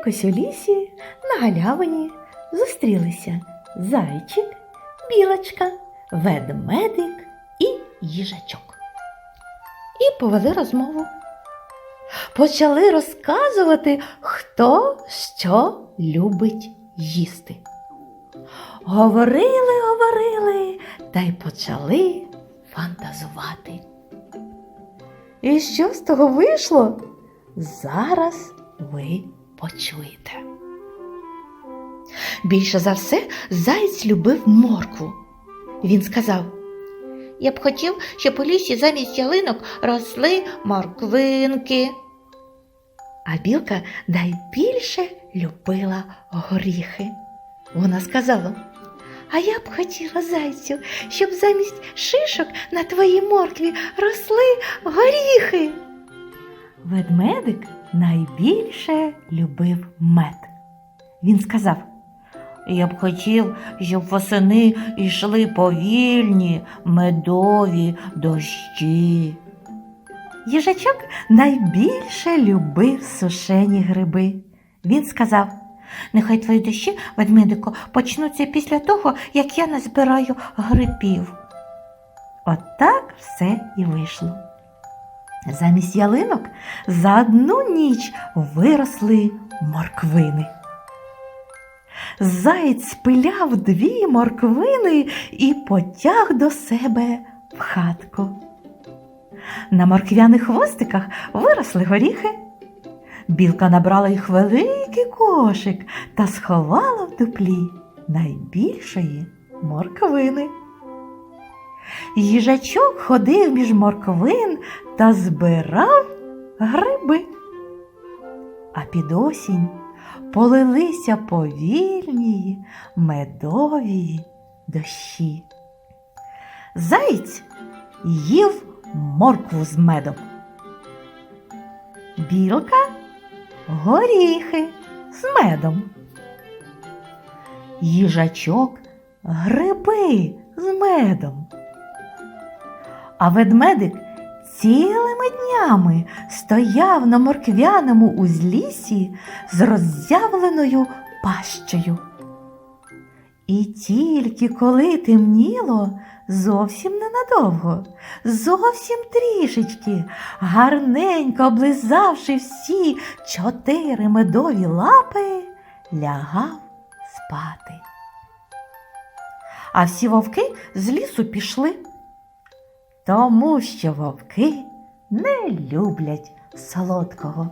Якось у лісі на галявині зустрілися зайчик, білочка, ведмедик і їжачок. І повели розмову. Почали розказувати, хто що любить їсти. Говорили, говорили та й почали фантазувати. І що з того вийшло? Зараз ви почуєте. Більше за все заєць любив моркву. Він сказав: Я б хотів, щоб у лісі замість ялинок росли морквинки. А білка найбільше любила горіхи. Вона сказала: А я б хотіла зайцю, щоб замість шишок на твоїй моркві росли горіхи. Ведмедик найбільше любив мед. Він сказав: Я б хотів, щоб восени йшли повільні медові дощі. Їжачок найбільше любив сушені гриби. Він сказав: Нехай твої дощі, ведмедико, почнуться після того, як я назбираю грибів. Отак все і вийшло. Замість ялинок за одну ніч виросли морквини. Заєць спиляв дві морквини і потяг до себе в хатку. На морквяних хвостиках виросли горіхи. Білка набрала їх великий кошик та сховала в дуплі найбільшої морквини. Їжачок ходив між морквин та збирав гриби. А під осінь полилися повільні медові дощі. Заєць їв моркву з медом. Білка горіхи з медом. Їжачок гриби з медом. А ведмедик цілими днями стояв на морквяному узліссі з роззявленою пащею. І тільки коли темніло, зовсім ненадовго, зовсім трішечки, гарненько облизавши всі чотири медові лапи, лягав спати. А всі вовки з лісу пішли тому що вовки не люблять солодкого.